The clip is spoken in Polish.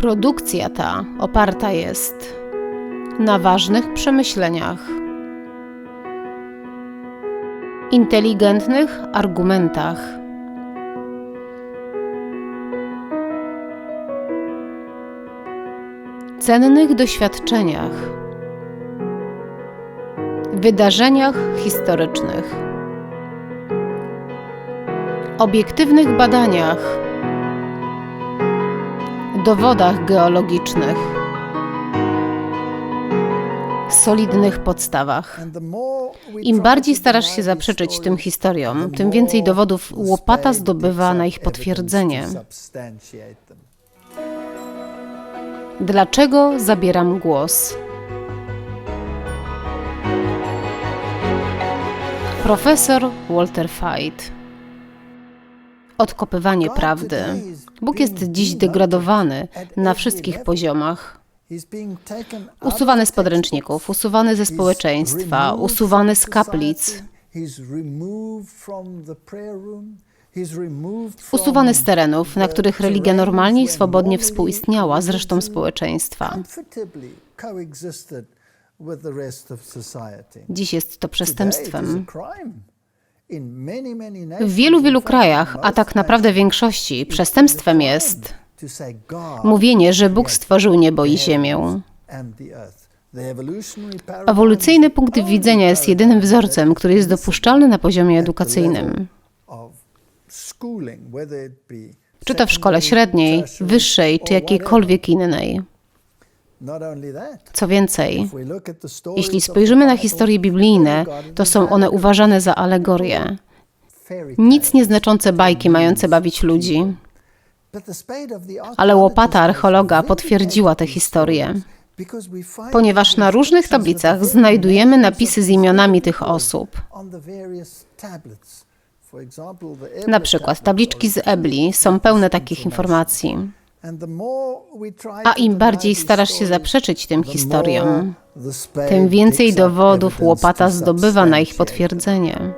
Produkcja ta oparta jest na ważnych przemyśleniach, inteligentnych argumentach, cennych doświadczeniach, wydarzeniach historycznych, obiektywnych badaniach, dowodach geologicznych, solidnych podstawach. Im bardziej starasz się zaprzeczyć tym historiom, tym więcej dowodów łopata zdobywa na ich potwierdzenie. Dlaczego zabieram głos? Profesor Walter Fight. Odkopywanie prawdy. Bóg jest dziś degradowany na wszystkich poziomach. Usuwany z podręczników, usuwany ze społeczeństwa, usuwany z kaplic, usuwany z terenów, na których religia normalnie i swobodnie współistniała z resztą społeczeństwa. Dziś jest to przestępstwem. W wielu, wielu krajach, a tak naprawdę większości, przestępstwem jest mówienie, że Bóg stworzył niebo i ziemię. Ewolucyjny punkt widzenia jest jedynym wzorcem, który jest dopuszczalny na poziomie edukacyjnym. Czy to w szkole średniej, wyższej, czy jakiejkolwiek innej. Co więcej, jeśli spojrzymy na historie biblijne, to są one uważane za alegorie. Nic nieznaczące bajki mające bawić ludzi. Ale łopata archeologa potwierdziła te historie, ponieważ na różnych tablicach znajdujemy napisy z imionami tych osób. Na przykład tabliczki z Ebli są pełne takich informacji. A im bardziej starasz się zaprzeczyć tym historiom, tym więcej dowodów łopata zdobywa na ich potwierdzenie.